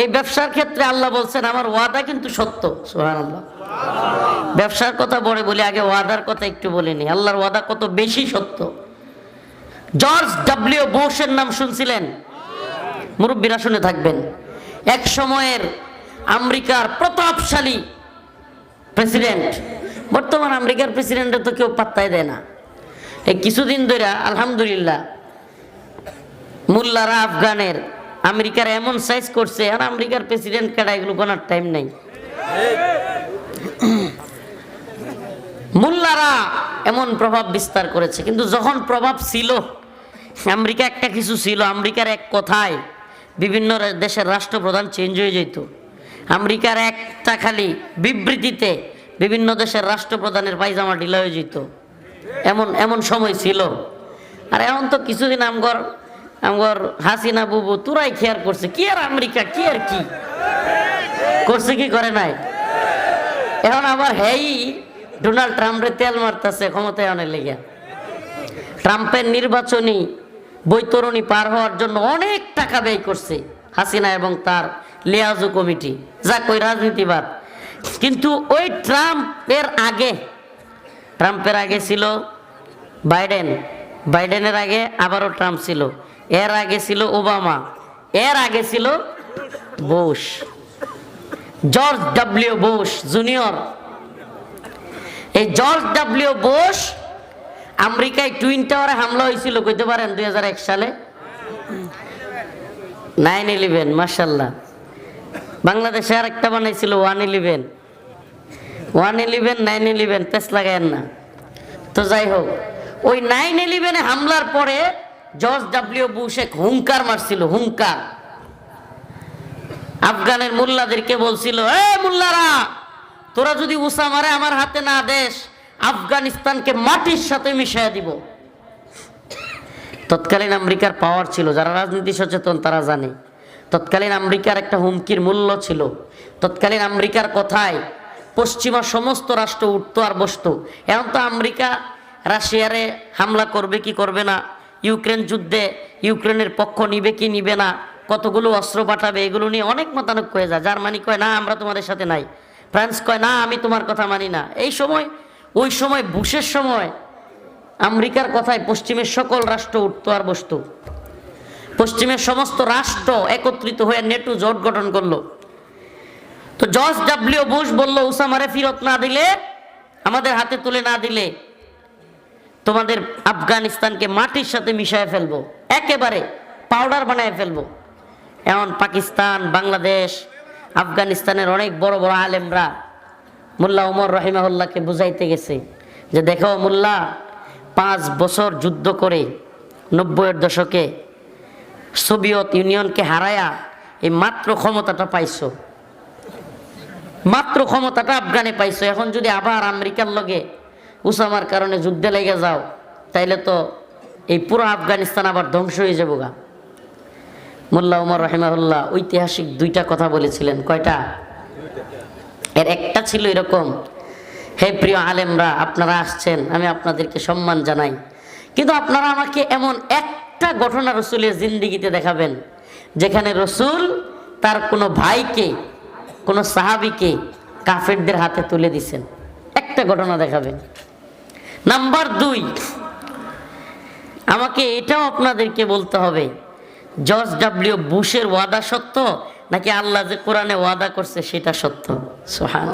এই ব্যবসার ক্ষেত্রে আল্লাহ বলছেন, আমার ওয়াদা কিন্তু সত্য। সোহান আল্লাহ ব্যবসার কথা বলে বলি, আগে ওয়াদার কথা একটু বলিনি আল্লাহর ওয়াদা কত বেশি সত্য? জর্জ ডাব্লিউ বোসের নাম শুনছিলেন? মুরব্বীরা শুনে থাকবেন। এক সময়ের আমেরিকার প্রতাপশালী প্রেসিডেন্ট, বর্তমান আমেরিকার প্রেসিডেন্টের তো কেউ পাত্তাই দেয় না। এই কিছুদিন ধরে, আলহামদুলিল্লাহ, মোল্লারা আফগানের আমেরিকার এমন সাইজ করছে, আর আমেরিকার প্রেসিডেন্ট কেডা, এগুলো গোনার টাইম নেই। মোল্লারা এমন প্রভাব বিস্তার করেছে, কিন্তু যখন প্রভাব ছিল, আমেরিকা একটা কিছু ছিল, আমেরিকার এক কথায় বিভিন্ন দেশের রাষ্ট্রপ্রধান চেঞ্জ হয়ে যেত। আমেরিকার একটা খালি বিবৃতিতে বিভিন্ন দেশের রাষ্ট্রপ্রধানের পায়জামা ঢিলা হয়ে যেত। এমন এমন সময় ছিল। আর এখন তো কিছুদিন আমগর আমগর হাসিনা বুবু তুরাই খেয়ার করছে। কি আর আমেরিকা, কি আর কি? করছে কি করে নাই? এখন আবার হেই, ডোনাল্ড ট্রাম্পরে তেল মারতেছে ক্ষমতায় অনেক লেগে। ট্রাম্পের নির্বাচনী বৈতরণী পার হওয়ার জন্য অনেক টাকা ব্যয় করছে হাসিনা এবং তার লিয়াজু কমিটি। যা কই রাজনীতিবাদ। কিন্তু ওই ট্রাম্পের আগে ট্রাম্পের আগে ছিল বাইডেন। বাইডেনের আগে আবারও ট্রাম্প ছিল। এর আগে ছিল ওবামা, এর আগে ছিল Bush, George W Bush junior. এই জর্জ ডাব্লিউ বুশ আমেরিকায় টুইন টাওয়ারে হামলা হয়েছিল, কইতে পারেন, দুই সালে? নাইন ইলেভেন মার্শাল্লাহ বাংলাদেশে আর একটা বানাইছিল one eleven. One eleven, nine eleven pace লাগায়েন না। তো যাই হোক, ওই নাইন ইলেভেনে হামলার পরে জর্জ ডাব্লিউ বুশ এক হুঙ্কার মারছিল, হুঙ্কার। আফগানের মোল্লাদেরকে বলছিল, এ মোল্লারা, তোরা যদি উষা মারে আমার হাতে না দেশ আফগানিস্তানকে মাটির সাথে মিশিয়ে দিব। তৎকালীন আমেরিকার পাওয়ার ছিল, যারা রাজনীতি সচেতন তারা জানে। তৎকালীন আমেরিকার একটা হুমকির মূল্য ছিল। তৎকালীন আমেরিকার কথায়, পশ্চিমা সমস্ত রাষ্ট্র উঠতো আর বসতো। এখন তো আমেরিকা রাশিয়ারে হামলা করবে কি করবে না ইউক্রেন যুদ্ধে ইউক্রেনের পক্ষ নিবে কি নিবে না, কতগুলো অস্ত্র পাঠাবে, এগুলো নিয়ে অনেক মতানক হয়ে যায়। জার্মানি কয়, না, আমরা তোমাদের সাথে নাই। ফ্রান্স কয়, না, আমি তোমার কথা মানি না। এই সময়, ওই সময় বুশের সময় আমেরিকার কথায় পশ্চিমের সকল রাষ্ট্র উঠতো আর বসতো। পশ্চিমের সমস্ত রাষ্ট্র একত্রিত হয়ে নেটু জোট গঠন করল। তো জর্জ ডাব্লিউ বুশ বলল উসামারে ফিরত না দিলে, আমাদের হাতে তুলে না দিলে তোমাদের আফগানিস্তানকে মাটির সাথে মিশায় ফেলব, একেবারে পাউডার বানায় ফেলব। এখন পাকিস্তান, বাংলাদেশ, আফগানিস্তানের অনেক বড় বড় আলেমরা মোল্লা ওমর রহিমাহুল্লাহকে বুঝাইতে গেছে যে দেখো মোল্লা, পাঁচ বছর যুদ্ধ করে নব্বইয়ের দশকে সোভিয়ত ইউনিয়নকে হারায়া এই মাত্র ক্ষমতাটা পাইছো। মাত্র ক্ষমতাটা আফগানে পাইছো। এখন যদি আবার আমেরিকার লগে উসামার কারণে যুদ্ধে লেগে যাও, তাইলে তো এই পুরো আফগানিস্তান আবার ধ্বংস হয়ে যাব গা। মোল্লা উমর রহিমাহুল্লাহ ঐতিহাসিক দুইটা কথা বলেছিলেন, কয়টা? এর একটা ছিল এরকম, হে প্রিয় আলেমরা, আপনারা আসছেন, আমি আপনাদেরকে সম্মান জানাই। কিন্তু আপনারা আমাকে এমন একটা ঘটনা রসুলের জিন্দিগিতে দেখাবেন, যেখানে রসুল তার কোনো ভাইকে, কোনো সাহাবিকে কাফেরদের হাতে তুলে দিছেন। একটা ঘটনা দেখাবেন। নাম্বার দুই, আমাকে এটাও আপনাদেরকে বলতে হবে, জর্জ ডাব্লিউ বুশের ওয়াদা সত্য নাকি আল্লাহ যে কোরআনে ওয়াদা করছে সেটা সত্য? সোহান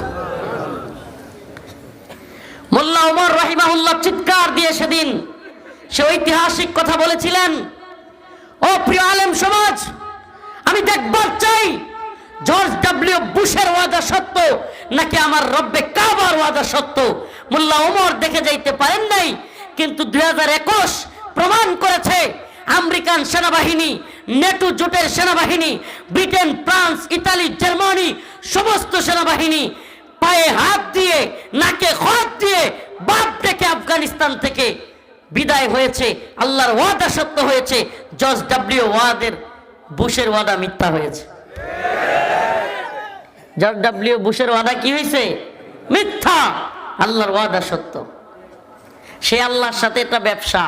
মোল্লা উমর রহিমাহুল্লাহ চিৎকার দিয়ে সেদিন সে ঐতিহাসিক কথা বলেছিলেন, ও প্রিয় আলেম সমাজ, আমি দেখবার চাই জর্জ ডাব্লিউ বুশের ওয়াদা সত্য নাকি আমার রব্বে কাবার ওয়াদা সত্য? মোল্লা উমর দেখে যাইতে পারেন নাই, কিন্তু দুই হাজার একুশ প্রমাণ করেছে আমেরিকান সেনাবাহিনী, নেটো জোটের সেনাবাহিনী, ব্রিটেন, ফ্রান্স, ইতালি, জার্মানি, সমস্ত সেনাবাহিনী পায়ে হাত দিয়ে, নাকে খত দিয়ে বাপ ডেকে আফগানিস্তান থেকে বিদায় হয়েছে। আল্লাহর ওয়াদা সত্য হয়েছে জর্জ ডাব্লিউ ওয়াদের, বুশের ওয়াদা মিথ্যা হয়েছে। জর্জ ডাব্লিউ বুশের ওয়াদা কি হয়েছে মিথ্যা। আল্লাহর ওয়াদা সত্য। সে আল্লাহর সাথে একটা ব্যবসা।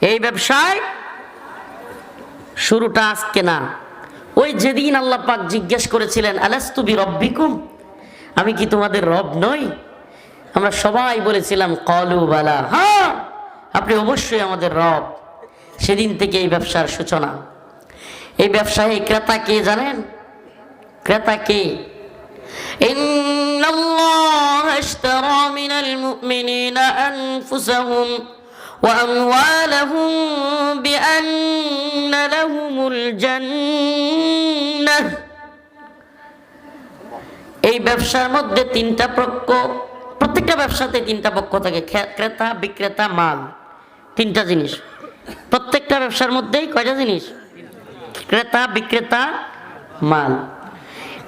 এই ব্যবসায় শুরুটা আজকে না। ওই যেদিন আল্লাহ পাক জিজ্ঞেস করেছিলেন আলাস্তুবি রব্বিকুম আমি কি তোমাদের রব নই? আমরা সবাই বলেছিলাম, কলু বালা। হ্যাঁ আপনি অবশ্যই আমাদের রব। সেদিন থেকে এই ব্যবসার সূচনা। এই ব্যবসায়ী ক্রেতা কে জানেন? ক্রেতা কে? الله اشترى من المؤمنين أنفسهم وأموالهم بأن لهم الجنة এই ব্যবসার মধ্যে তিনটা পক্ষ প্রত্যেকটা ব্যবসাতে তিনটা পক্ষ থাকে খে- ক্রেতা বিক্রেতা মাল তিনটা জিনিস প্রত্যেকটা ব্যবসার মধ্যেই কয়টা জিনিস ক্রেতা বিক্রেতা মাল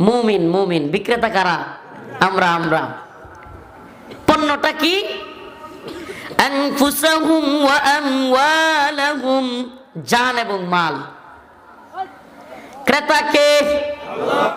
মুমিন মুমিন বিক্রেতা কারা আমরা আমরা। পণ্যটা কি? জান এবং মাল। ক্রেতা কে